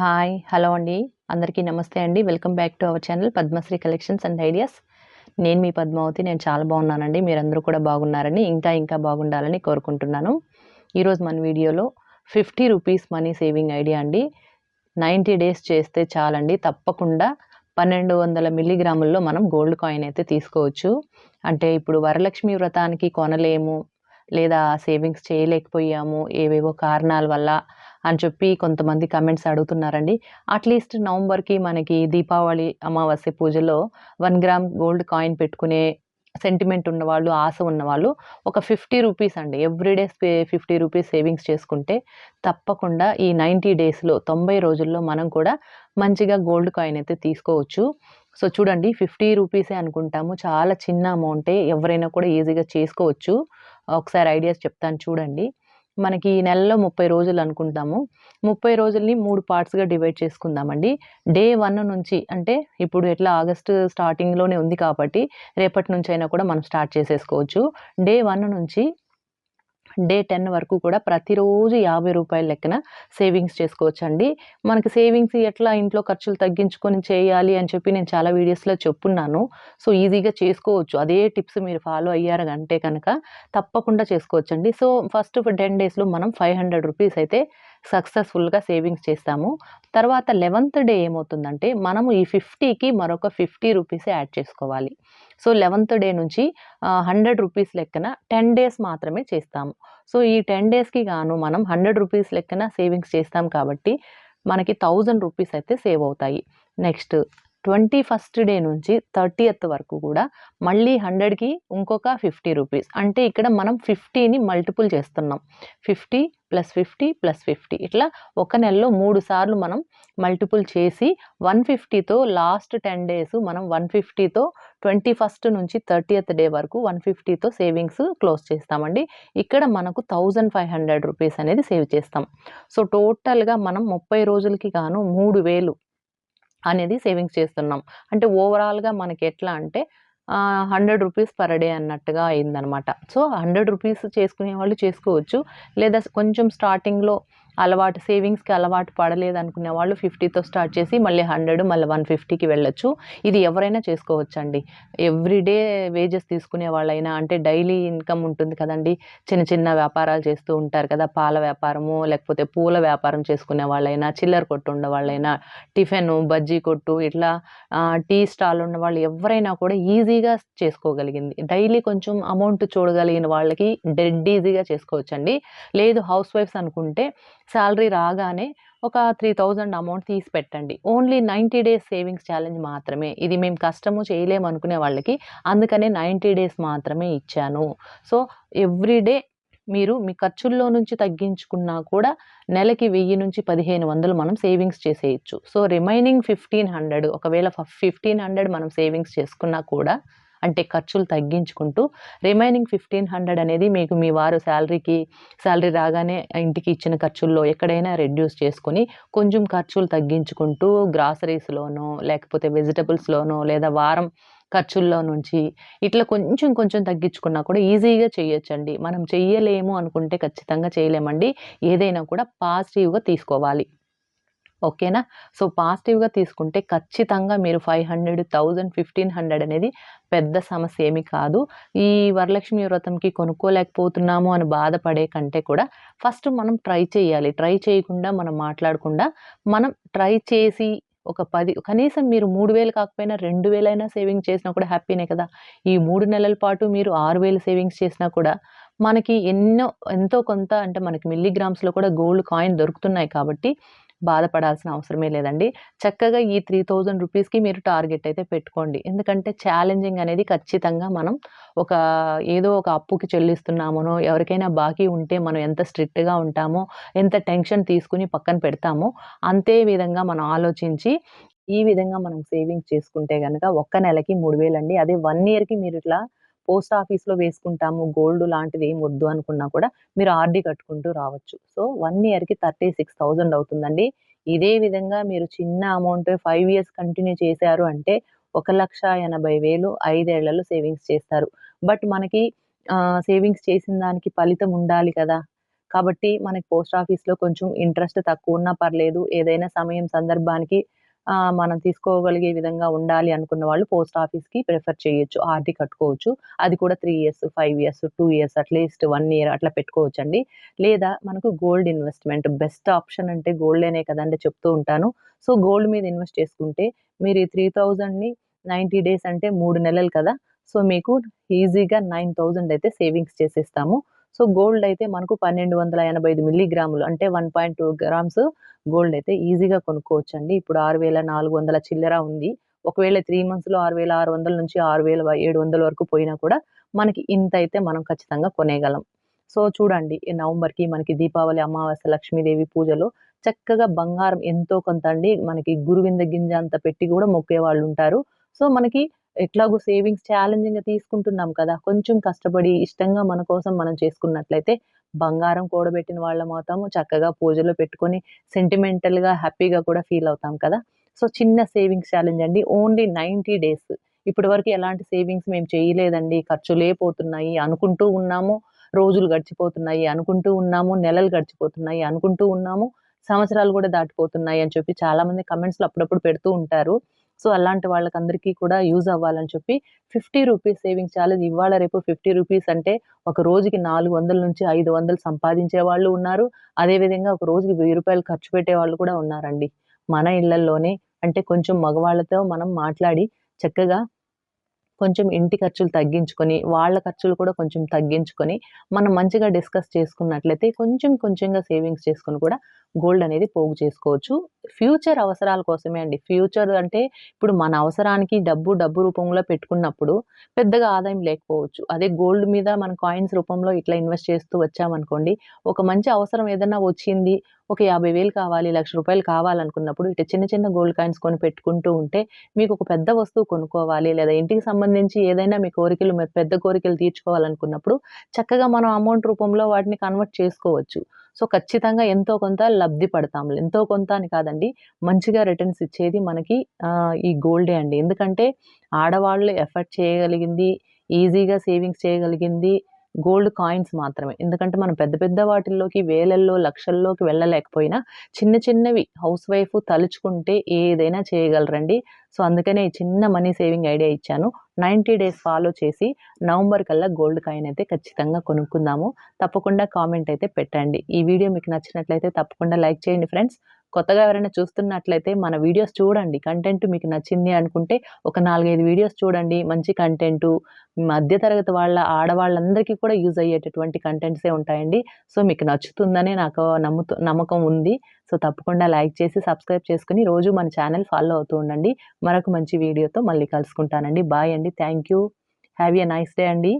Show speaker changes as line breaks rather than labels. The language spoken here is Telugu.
హాయ్ హలో అండి. అందరికీ నమస్తే అండి. Welcome back to our channel Padmasri collections and ideas. నేను మీ పద్మావతి నేను చాలా బాగున్నానండి. మీరందరూ కూడా బాగున్నారని ఇంకా ఇంకా బాగుండాలని కోరుకుంటున్నాను. ఈరోజు మన వీడియోలో fifty rupees money saving idea అండి. నైంటీ డేస్ చేస్తే చాలండి. తప్పకుండా పన్నెండు వందల మిల్లీగ్రాముల్లో మనం గోల్డ్ కాయిన్ అయితే తీసుకోవచ్చు. అంటే ఇప్పుడు వరలక్ష్మి వ్రతానికి కొనలేము లేదా సేవింగ్స్ చేయలేకపోయాము ఏవేవో కారణాల వల్ల అని చెప్పి కొంతమంది కమెంట్స్ అడుగుతున్నారండి. అట్లీస్ట్ నవంబర్కి మనకి దీపావళి అమావాస్య పూజలో వన్ గ్రామ్ గోల్డ్ కాయిన్ పెట్టుకునే సెంటిమెంట్ ఉన్నవాళ్ళు ఆశ ఉన్నవాళ్ళు ఒక ఫిఫ్టీ రూపీస్ అండి. ఎవ్రీడే ఫిఫ్టీ రూపీస్ సేవింగ్స్ చేసుకుంటే తప్పకుండా ఈ నైంటీ డేస్లో తొంభై రోజుల్లో మనం కూడా మంచిగా గోల్డ్ కాయిన్ అయితే తీసుకోవచ్చు. సో చూడండి ఫిఫ్టీ రూపీసే అనుకుంటాము. చాలా చిన్న అమౌంటే ఎవరైనా కూడా ఈజీగా చేసుకోవచ్చు. ఒకసారి ఐడియాస్ చెప్తాను చూడండి. మనకి ఈ నెలలో ముప్పై రోజులు అనుకుంటాము. ముప్పై రోజుల్ని మూడు పార్ట్స్గా డివైడ్ చేసుకుందామండి. డే వన్ నుంచి అంటే ఇప్పుడు ఎట్లా ఆగస్టు స్టార్టింగ్లోనే ఉంది కాబట్టి రేపటి నుంచి అయినా కూడా మనం స్టార్ట్ చేసేసుకోవచ్చు. డే వన్ నుంచి డే టెన్ వరకు కూడా ప్రతిరోజు యాభై రూపాయల లెక్కన సేవింగ్స్ చేసుకోవచ్చు అండి మనకి సేవింగ్స్ ఎట్లా ఇంట్లో ఖర్చులు తగ్గించుకొని చేయాలి అని చెప్పి నేను చాలా వీడియోస్లో చెప్పున్నాను. సో ఈజీగా చేసుకోవచ్చు. అదే టిప్స్ మీరు ఫాలో అయ్యారు అంటే కనుక తప్పకుండా చేసుకోవచ్చు అండి సో ఫస్ట్ టెన్ డేస్లో మనం ఫైవ్ హండ్రెడ్ రూపీస్ అయితే సక్సెస్ఫుల్గా సేవింగ్స్ చేస్తాము. తర్వాత లెవెంత్ డే ఏమవుతుందంటే మనము ఈ ఫిఫ్టీకి మరొక ఫిఫ్టీ రూపీస్ యాడ్ చేసుకోవాలి. సో లెవెంత్ డే నుంచి హండ్రెడ్ రూపీస్ లెక్కన టెన్ డేస్ మాత్రమే చేస్తాము. సో ఈ టెన్ డేస్కి గాను మనం హండ్రెడ్ రూపీస్ లెక్కన సేవింగ్స్ చేస్తాం కాబట్టి మనకి థౌజండ్ రూపీస్ అయితే సేవ్ అవుతాయి. నెక్స్ట్ ట్వంటీ ఫస్ట్ డే నుంచి థర్టీయత్ వరకు కూడా మళ్ళీ హండ్రెడ్కి ఇంకొక ఫిఫ్టీ రూపీస్. అంటే ఇక్కడ మనం ఫిఫ్టీని మల్టిపుల్ చేస్తున్నాం. Fifty plus fifty plus fifty. ఇట్లా ఒక నెలలో మూడు సార్లు మనం మల్టిపుల్ చేసి వన్ ఫిఫ్టీతో లాస్ట్ టెన్ డేస్ మనం వన్ ఫిఫ్టీతో ట్వంటీ ఫస్ట్ నుంచి థర్టీయత్ డే వరకు వన్ ఫిఫ్టీతో సేవింగ్స్ క్లోజ్ చేస్తామండి. ఇక్కడ మనకు థౌజండ్ ఫైవ్ హండ్రెడ్ రూపీస్ అనేది సేవ్ చేస్తాం. సో టోటల్గా మనం ముప్పై రోజులకి గాను మూడు వేలు అనేది సేవింగ్స్ చేస్తున్నాం. అంటే ఓవరాల్గా మనకి ఎట్లా అంటే హండ్రెడ్ రూపీస్ పర్ డే అన్నట్టుగా అయిందనమాట సో హండ్రెడ్ రూపీస్ చేసుకునే వాళ్ళు చేసుకోవచ్చు. లేదా కొంచెం స్టార్టింగ్లో అలవాటు సేవింగ్స్కి అలవాటు పడలేదు అనుకునే వాళ్ళు ఫిఫ్టీతో స్టార్ట్ చేసి మళ్ళీ హండ్రెడ్ మళ్ళీ వన్ ఫిఫ్టీకి వెళ్ళొచ్చు. ఇది ఎవరైనా చేసుకోవచ్చండి. ఎవ్రీడే వేజెస్ తీసుకునే వాళ్ళైనా అంటే డైలీ ఇన్కమ్ ఉంటుంది కదండి. చిన్న చిన్న వ్యాపారాలు చేస్తూ ఉంటారు కదా పాల వ్యాపారము లేకపోతే పూల వ్యాపారం చేసుకునే వాళ్ళైనా చిల్లర కొట్టు ఉండే వాళ్ళైనా టిఫిన్ బజ్జీ కొట్టు ఇట్లా టీ స్టాల్ ఉన్న వాళ్ళు ఎవరైనా కూడా ఈజీగా చేసుకోగలిగింది. డైలీ కొంచెం అమౌంట్ చూడగలిగిన వాళ్ళకి డెడ్ ఈజీగా చేసుకోవచ్చండి. లేదు హౌస్ వైఫ్స్ అనుకుంటే శాలరీ రాగానే ఒక త్రీ థౌజండ్ అమౌంట్ తీసి పెట్టండి. Only ninety days savings challenge మాత్రమే. ఇది మేము కష్టము చేయలేము అనుకునే వాళ్ళకి అందుకనే నైంటీ డేస్ మాత్రమే ఇచ్చాను. సో ఎవ్రీడే మీరు మీ ఖర్చుల్లో నుంచి తగ్గించుకున్నా కూడా నెలకి వెయ్యి నుంచి పదిహేను వందలు మనం సేవింగ్స్ చేసేయచ్చు. సో రిమైనింగ్ ఫిఫ్టీన్ హండ్రెడ్ ఒకవేళ ఫిఫ్టీన్ హండ్రెడ్ మనం సేవింగ్స్ చేసుకున్నా కూడా అంటే ఖర్చులు తగ్గించుకుంటూ రిమైనింగ్ ఫిఫ్టీన్ హండ్రెడ్ అనేది మీకు మీ వారు శాలరీకి శాలరీ రాగానే ఇంటికి ఇచ్చిన ఖర్చుల్లో ఎక్కడైనా రెడ్యూస్ చేసుకొని కొంచెం ఖర్చులు తగ్గించుకుంటూ గ్రాసరీస్లోనో లేకపోతే వెజిటబుల్స్లోనో లేదా వారం ఖర్చుల్లో నుంచి ఇట్లా కొంచెం కొంచెం తగ్గించుకున్నా కూడా ఈజీగా చేయొచ్చండి. మనం చెయ్యలేము అనుకుంటే ఖచ్చితంగా చేయలేమండి. ఏదైనా కూడా పాజిటివ్గా తీసుకోవాలి. ఓకేనా? సో పాజిటివ్గా తీసుకుంటే ఖచ్చితంగా మీరు five hundred thousand fifteen hundred అనేది పెద్ద సమస్య ఏమి కాదు. ఈ వరలక్ష్మి వ్రతంకి కొనుక్కోలేకపోతున్నాము అని బాధపడే కంటే కూడా ఫస్ట్ మనం ట్రై చేయాలి. ట్రై చేయకుండా మనం మాట్లాడకుండా మనం ట్రై చేసి ఒక పది కనీసం మీరు మూడు వేలు కాకపోయినా రెండు వేలైనా సేవింగ్ చేసినా కూడా హ్యాపీనే కదా. ఈ మూడు నెలల పాటు మీరు ఆరు వేలు సేవింగ్స్ చేసినా కూడా మనకి ఎన్నో ఎంతో కొంత అంటే మనకి మిల్లీగ్రామ్స్లో కూడా గోల్డ్ కాయిన్ దొరుకుతున్నాయి కాబట్టి బాధపడాల్సిన అవసరమే లేదండి. చక్కగా ఈ త్రీ థౌజండ్ రూపీస్కి మీరు టార్గెట్ అయితే పెట్టుకోండి. ఎందుకంటే ఛాలెంజింగ్ అనేది ఖచ్చితంగా మనం ఒక ఏదో ఒక అప్పుకి చెల్లిస్తున్నామనో ఎవరికైనా బాకీ ఉంటే మనం ఎంత స్ట్రిక్ట్గా ఉంటామో ఎంత టెన్షన్ తీసుకుని పక్కన పెడతామో అంతే విధంగా మనం ఆలోచించి ఈ విధంగా మనం సేవింగ్స్ చేసుకుంటే కనుక ఒక్క నెలకి మూడు వేలండి. అదే వన్ ఇయర్కి మీరు ఇట్లా పోస్ట్ ఆఫీస్లో వేసుకుంటాము గోల్డ్ లాంటిది ఏం వద్దు అనుకున్నా కూడా మీరు ఆర్డీ కట్టుకుంటూ రావచ్చు. సో వన్ ఇయర్కి థర్టీ సిక్స్ థౌజండ్ అవుతుందండి. ఇదే విధంగా మీరు చిన్న అమౌంట్ ఫైవ్ ఇయర్స్ కంటిన్యూ చేశారు అంటే ఒక లక్ష ఎనభై వేలు ఐదేళ్ళలో సేవింగ్స్ చేస్తారు. బట్ మనకి సేవింగ్స్ చేసిన దానికి ఫలితం ఉండాలి కదా. కాబట్టి మనకి పోస్ట్ ఆఫీస్‌లో కొంచెం ఇంట్రెస్ట్ తక్కువ ఉన్నా పర్లేదు. ఏదైనా సమయం సందర్భానికి మనం తీసుకోగలిగే విధంగా ఉండాలి అనుకున్న వాళ్ళు పోస్ట్ ఆఫీస్‌కి ప్రిఫర్ చేయొచ్చు. ఆర్డీ కట్టుకోవచ్చు. అది కూడా three years, five years, two years at least one year అట్లా పెట్టుకోవచ్చండి. లేదా మనకు గోల్డ్ ఇన్వెస్ట్‌మెంట్ బెస్ట్ ఆప్షన్ అంటే గోల్డేనే కదండీ చెప్తూ ఉంటాను. సో, గోల్డ్ మీద ఇన్వెస్ట్ చేసుకుంటే మీరు ఈ 3000ని 90 డేస్ అంటే మూడు నెలలు కదా! సో, మీకు ఈజీగా 9000 అయితే సేవింగ్స్ చేసేస్తాము. సో, గోల్డ్ అయితే మనకు 1285 మిల్లీగ్రాములు అంటే 1.2 గ్రామ్స్ గోల్డ్ అయితే ఈజీగా కొనుక్కోవచ్చండి. ఇప్పుడు 6400 చిల్లర ఉంది. ఒకవేళ త్రీ మంత్స్‌లో 6600 నుంచి 6700 వరకు పోయినా కూడా మనకి ఇంత అయితే మనం ఖచ్చితంగా కొనేయగలం. సో, చూడండి ఈ నవంబర్‌కి మనకి దీపావళి, అమావాస్య, లక్ష్మీదేవి పూజలో చక్కగా బంగారం ఎంతో కొంత అండి మనకి గురువింద గింజ అంత పెట్టి కూడా మొక్కేవాళ్ళుంటారు. సో, మనకి ఎట్లాగో సేవింగ్స్ ఛాలెంజింగ్‌గా తీసుకుంటున్నాం కదా! కొంచెం కష్టపడి ఇష్టంగా మన కోసం మనం చేసుకున్నట్లయితే బంగారం కూడబెట్టిన వాళ్ళమవుతాము. చక్కగా పూజలో పెట్టుకొని సెంటిమెంటల్‌గా, హ్యాపీగా కూడా ఫీల్ అవుతాం కదా! సో, చిన్న సేవింగ్స్ ఛాలెంజ్ అండి. Only 90 days. ఇప్పటి వరకు ఎలాంటి సేవింగ్స్ మేము చేయలేదండి. ఖర్చులే పోతున్నాయి అనుకుంటూ ఉన్నాము. రోజులు గడిచిపోతున్నాయి అనుకుంటూ ఉన్నాము. నెలలు గడిచిపోతున్నాయి అనుకుంటూ ఉన్నాము. సంవత్సరాలు కూడా దాటిపోతున్నాయి అని చెప్పి చాలామంది కామెంట్స్‌లో అప్పుడప్పుడు పెడుతూ ఉంటారు. సో, అలాంటి వాళ్ళకందరికీ కూడా యూజ్ అవ్వాలని చెప్పి 50 రూపీస్ సేవింగ్స్ ఛాలెంజ్ ఇవాళ రేపు 50 రూపీస్ అంటే ఒక రోజుకి 400-500 సంపాదించే వాళ్ళు ఉన్నారు. అదే విధంగా ఒక రోజుకి వెయ్యి రూపాయలు ఖర్చు పెట్టే వాళ్ళు కూడా ఉన్నారండి. మన ఇళ్ళలోనే అంటే కొంచెం మగవాళ్ళతో మనం మాట్లాడి చక్కగా కొంచెం ఇంటి ఖర్చులు తగ్గించుకొని, వాళ్ళ ఖర్చులు కూడా కొంచెం తగ్గించుకొని, మనం మంచిగా డిస్కస్ చేసుకున్నట్లయితే కొంచెం కొంచెంగా సేవింగ్స్ చేసుకొని కూడా గోల్డ్ అనేది పోగు చేసుకోవచ్చు. ఫ్యూచర్ అవసరాల కోసమే అండి. ఫ్యూచర్ అంటే ఇప్పుడు మన అవసరానికి డబ్బు, డబ్బు రూపంలో పెట్టుకున్నప్పుడు పెద్దగా ఆదాయం లేకపోవచ్చు. అదే గోల్డ్ మీద మన కాయిన్స్ రూపంలో ఇట్లా ఇన్వెస్ట్ చేస్తూ వచ్చామనుకోండి, ఒక మంచి అవసరం ఏదన్నా వచ్చింది. ఒక యాభై వేలు కావాలి, లక్ష రూపాయలు కావాలనుకున్నప్పుడు ఇట్లా చిన్న చిన్న గోల్డ్ కాయిన్స్ కొని పెట్టుకుంటూ ఉంటే మీకు ఒక పెద్ద వస్తువు కొనుక్కోవాలి లేదా ఇంటికి సంబంధించి ఏదైనా మీ కోరికలు పెద్ద కోరికలు తీర్చుకోవాలనుకున్నప్పుడు చక్కగా మనం అమౌంట్ రూపంలో వాటిని కన్వర్ట్ చేసుకోవచ్చు. సో, ఖచ్చితంగా ఎంతో కొంత లబ్ధి పడతాం. ఎంతో కొంత అని కాదండి. మంచిగా రిటర్న్స్ ఇచ్చేది మనకి ఈ గోల్డే అండి. ఎందుకంటే ఆడవాళ్ళు ఎఫర్ట్ చేయగలిగింది, ఈజీగా సేవింగ్స్ చేయగలిగింది గోల్డ్ కాయిన్స్ మాత్రమే. ఎందుకంటే మనం పెద్ద పెద్ద వాటిల్లోకి వేలల్లో, లక్షల్లోకి వెళ్ళలేకపోయినా చిన్న చిన్నవి హౌస్ వైఫ్ తలుచుకుంటే ఏదైనా చేయగలరండి. సో, అందుకనే ఈ చిన్న మనీ సేవింగ్ ఐడియా ఇచ్చాను. 90 డేస్ ఫాలో చేసి నవంబర్ కల్లా గోల్డ్ కాయిన్ అయితే ఖచ్చితంగా కొనుక్కుందాము. తప్పకుండా కామెంట్ అయితే పెట్టండి. ఈ వీడియో మీకు నచ్చినట్లయితే తప్పకుండా లైక్ చేయండి ఫ్రెండ్స్. కొత్తగా ఎవరైనా చూస్తున్నట్లయితే మన వీడియోస్ చూడండి. కంటెంట్ మీకు నచ్చింది అనుకుంటే ఒక 4, 5 వీడియోస్ చూడండి. మంచి కంటెంటు మధ్య తరగతి వాళ్ళ ఆడవాళ్ళందరికీ కూడా యూజ్ అయ్యేటటువంటి కంటెంట్సే ఉంటాయండి. సో, మీకు నచ్చుతుందనే నాకు నమ్ముతూ నమ్మకం ఉంది. సో, తప్పకుండా లైక్ చేసి సబ్స్క్రైబ్ చేసుకొని రోజు మన ఛానల్ ఫాలో అవుతూ ఉండండి. మరొక మంచి వీడియోతో మళ్ళీ కలుసుకుంటానండి. బాయ్ అండి. Thank you. Have a nice day అండి.